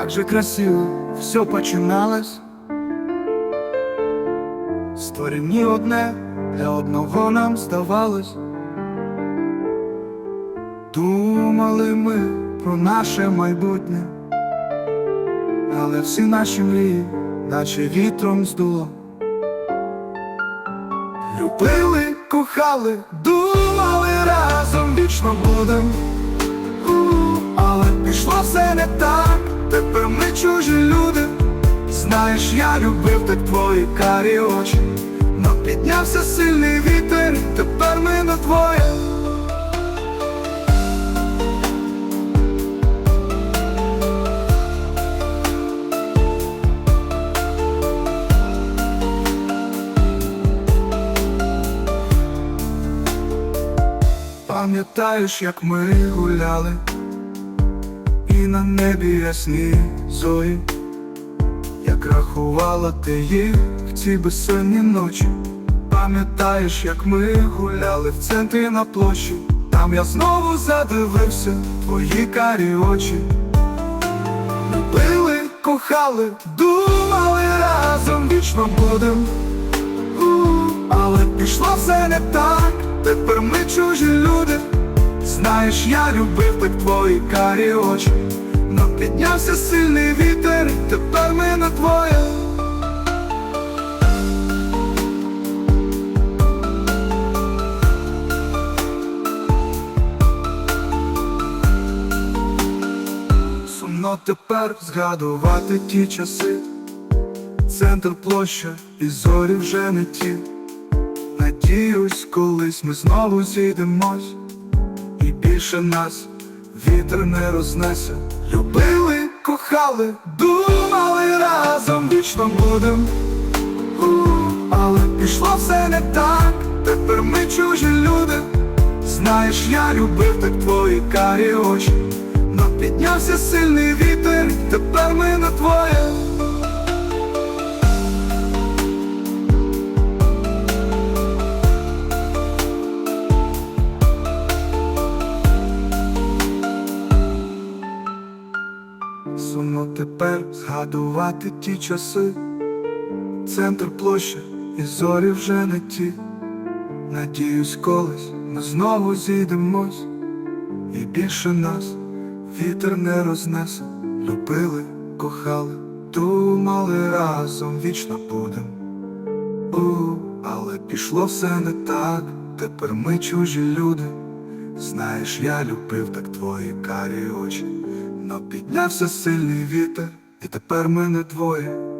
як же красиво все починалось. Створені одне, для одного нам здавалось. Думали ми про наше майбутнє, але всі наші мрії, наче вітром здуло. Любили, кохали, думали разом вічно будем. У, все не так, тепер ми чужі люди. Знаєш, я любив так твої карі очі, но піднявся сильний вітер, тепер ми на двоє. Пам'ятаєш, як ми гуляли, і на небі ясні зорі, як рахувала ти їх в ці безсонні ночі. Пам'ятаєш, як ми гуляли в центрі на площі, там я знову задивився твої карі очі. Любили, кохали, думали разом вічно будем. Але пішло все не так, тепер ми чужі люди. Знаєш, я любив так твої карі очі, но піднявся сильний вітер, тепер ми на двоє. Сумно тепер згадувати ті часи. Центр площа і зорі вже не ті. Надіюсь, колись ми знову зійдемось, більше нас вітер не рознесе. Любили, кохали, думали разом вічно будем. Але пішло все не так, тепер ми чужі люди. Знаєш, я любив так твої карі очі, но піднявся сильний вітер, тепер ми на твоє. Тепер згадувати ті часи, центр площа і зорі вже не ті. Надіюсь, колись ми знову зійдемось, і більше нас вітер не рознесе. Любили, кохали, думали разом вічно будем. У, але пішло все не так, тепер ми чужі люди. Знаєш, я любив так твої карі очі, но піднявся сильний вітер, і тепер мене не двоє.